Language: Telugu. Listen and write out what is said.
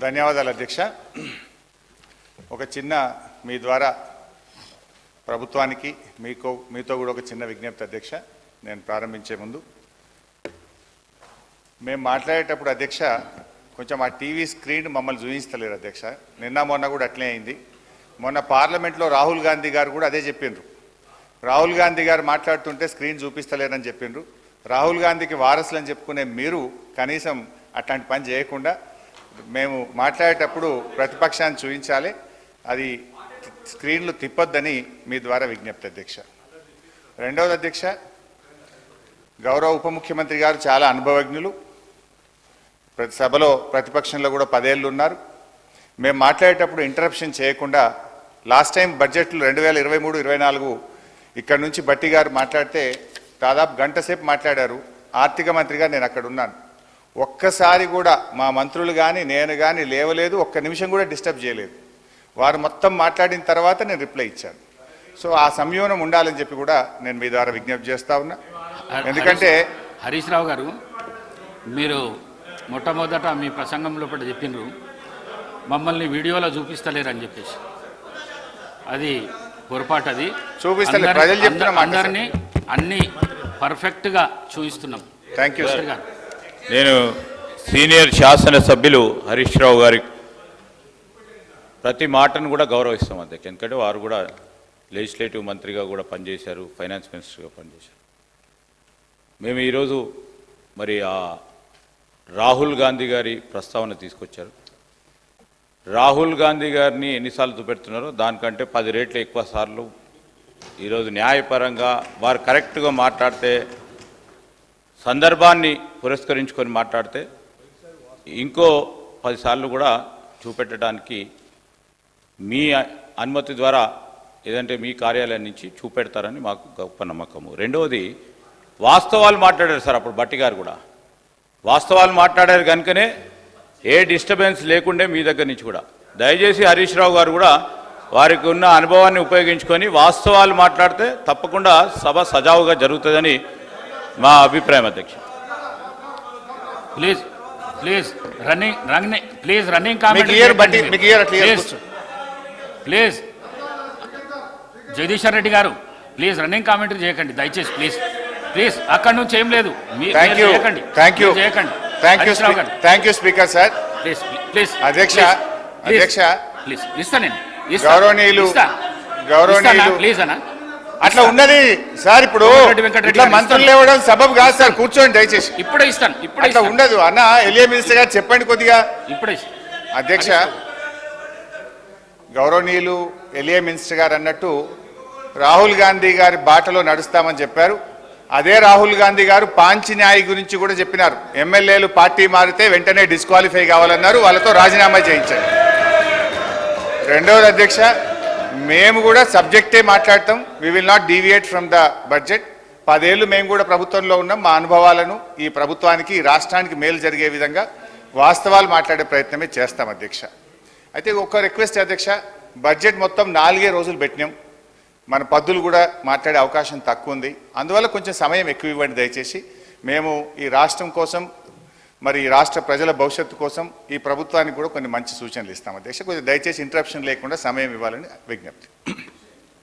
ధన్యవాదాలు అధ్యక్ష. ఒక చిన్న మీ ద్వారా ప్రభుత్వానికి మీకు మీతో కూడా ఒక చిన్న విజ్ఞప్తి అధ్యక్ష. నేను ప్రారంభించే ముందు. మేము మాట్లాడేటప్పుడు అధ్యక్ష కొంచెం ఆ టీవీ స్క్రీన్ మమ్మల్ని చూపించలేరు అధ్యక్ష. నిన్న మొన్న కూడా అట్లే అయింది. మొన్న పార్లమెంట్లో రాహుల్ గాంధీ గారు కూడా అదే చెప్పిండ్రు. రాహుల్ గాంధీ గారు మాట్లాడుతుంటే స్క్రీన్ చూపిస్తలేరని చెప్పిండ్రు. రాహుల్ గాంధీకి వారసులని చెప్పుకునే మీరు కనీసం అట్లాంటి పని చేయకుండా మేము మాట్లాడేటప్పుడు ప్రతిపక్షాన్ని చూపించాలి. అది స్క్రీన్లు తిప్పొద్దని మీ ద్వారా విజ్ఞప్తి అధ్యక్ష. రెండవది అధ్యక్ష గౌరవ ఉప ముఖ్యమంత్రి గారు చాలా అనుభవజ్ఞులు. ప్రతి సభలో ప్రతిపక్షంలో కూడా పదేళ్ళు ఉన్నారు. మేము మాట్లాడేటప్పుడు ఇంటరప్షన్ చేయకుండా లాస్ట్ టైం బడ్జెట్లు రెండు వేల ఇరవై మూడు ఇరవై నాలుగు ఇక్కడ నుంచి బట్టి గారు మాట్లాడితే దాదాపు గంట సేపు మాట్లాడారు. ఆర్థిక మంత్రిగా నేను అక్కడ ఉన్నాను. ఒక్కసారి కూడా మా మంత్రులు కానీ నేను కానీ లేవలేదు ఒక్క నిమిషం కూడా డిస్టర్బ్ చేయలేదు. వారు మొత్తం మాట్లాడిన తర్వాత నేను రిప్లై ఇచ్చాను. సో ఆ సంయోనం ఉండాలని చెప్పి కూడా నేను మీ ద్వారా విజ్ఞప్తి చేస్తా ఉన్నా. ఎందుకంటే హరీష్ రావు గారు మీరు మొట్టమొదట మీ ప్రసంగంలో కూడా చెప్పిండ్రు మమ్మల్ని వీడియోలో చూపిస్తలేరని చెప్పేసి. అది పొరపాటు అది. చూపిస్తలే, అందరి- ప్రజలు చెప్తున్న మాట సార్. అందరినీ అన్ని పర్ఫెక్ట్గా చూపిస్తున్నాం. థ్యాంక్ యూ సార్ గారు. నేను సీనియర్ శాసనసభ్యులు హరీష్ రావు గారి ప్రతి మాటను కూడా గౌరవిస్తాం అధ్యక్ష. ఎందుకంటే వారు కూడా లెజిస్లేటివ్ మంత్రిగా కూడా పనిచేశారు ఫైనాన్స్ మినిస్టర్గా పనిచేశారు. మేము ఈరోజు మరి ఆ రాహుల్ గాంధీ గారి ప్రస్తావన తీసుకొచ్చారు. రాహుల్ గాంధీ గారిని ఎన్నిసార్లు చూపెడుతున్నారో దానికంటే పది రేట్లు ఎక్కువ సార్లు ఈరోజు న్యాయపరంగా వారు కరెక్ట్గా మాట్లాడితే సందర్భాన్ని పురస్కరించుకొని మాట్లాడితే ఇంకో పదిసార్లు కూడా చూపెట్టడానికి మీ అనుమతి ద్వారా ఏదంటే మీ కార్యాలయం నుంచి చూపెడతారని మాకు గొప్ప నమ్మకము. రెండవది వాస్తవాలు మాట్లాడారు సార్ అప్పుడు బట్టి గారు కూడా. వాస్తవాలు మాట్లాడారు కనుకనే ఏ డిస్టర్బెన్స్ లేకుండే మీ దగ్గర నుంచి కూడా. దయచేసి హరీష్ రావు గారు కూడా వారికి ఉన్న అనుభవాన్ని ఉపయోగించుకొని వాస్తవాలు మాట్లాడితే తప్పకుండా సభ సజావుగా జరుగుతుందని మా అభిప్రాయం అధ్యక్ష. Please please running running please running కూర్చో. ప్లీజ్ జగదీశ్వర్ రెడ్డి గారు ప్లీజ్ రన్నింగ్ కామెంటరీ చేయకండి దయచేసి ప్లీజ్. ప్లీజ్ అక్కడ నుంచి ఏం లేదు. థ్యాంక్ యూ చేయకండి. థ్యాంక్ యూ చేయకండి. Thank you thank speaker sir please please అధ్యక్ష, అధ్యక్ష. ప్లీజ్. ఇస్తా నేను. గౌరవనీయులు. గౌరవనీయులు. ప్లీజ్ అన్న. అట్లా ఉన్నది. సార్ ఇప్పుడు ఇట్లా మంత్రులు. లేవడం సబబు కాదు సార్ కూర్చోండి దయచేసి. ఇప్పుడే ఇస్తాను ఇప్పుడే ఇస్తాను. ఉండదు. అన్న ఎలియా మినిస్టర్ గారు చెప్పండి కొద్దిగా. ఇప్పుడే అధ్యక్ష గౌరవనీయులు ఎలియా మినిస్టర్ గారు అన్నట్టు రాహుల్ గాంధీ గారి బాటలో నడుస్తామని చెప్పారు. అదే రాహుల్ గాంధీ గారు పాంచి న్యాయ్ గురించి కూడా చెప్పినారు. ఎమ్మెల్యేలు పార్టీ మారితే వెంటనే డిస్క్వాలిఫై కావాలన్నారు. వాళ్ళతో రాజీనామా చేయించారు రెండవది అధ్యక్ష మేము కూడా సబ్జెక్టే మాట్లాడతాం. We will not deviate from the budget పదేళ్ళు మేము కూడా ప్రభుత్వంలో ఉన్నాం. మా అనుభవాలను ఈ ప్రభుత్వానికి ఈ రాష్ట్రానికి మేలు జరిగే విధంగా వాస్తవాలు మాట్లాడే ప్రయత్నమే చేస్తాం అధ్యక్ష. అయితే ఒక్క రిక్వెస్ట్ అధ్యక్ష బడ్జెట్ మొత్తం నాలుగే రోజులు పెట్టినాం. మన పద్దులు కూడా మాట్లాడే అవకాశం తక్కువ ఉంది. అందువల్ల కొంచెం సమయం ఎక్కువ ఇవ్వండి దయచేసి. మేము ఈ రాష్ట్రం కోసం మరి ఈ రాష్ట్ర ప్రజల భవిష్యత్తు కోసం ఈ ప్రభుత్వానికి కూడా కొన్ని మంచి సూచనలు ఇస్తాం అధ్యక్ష కొంచెం దయచేసి ఇంటరప్షన్ లేకుండా సమయం ఇవ్వాలని విజ్ఞప్తి.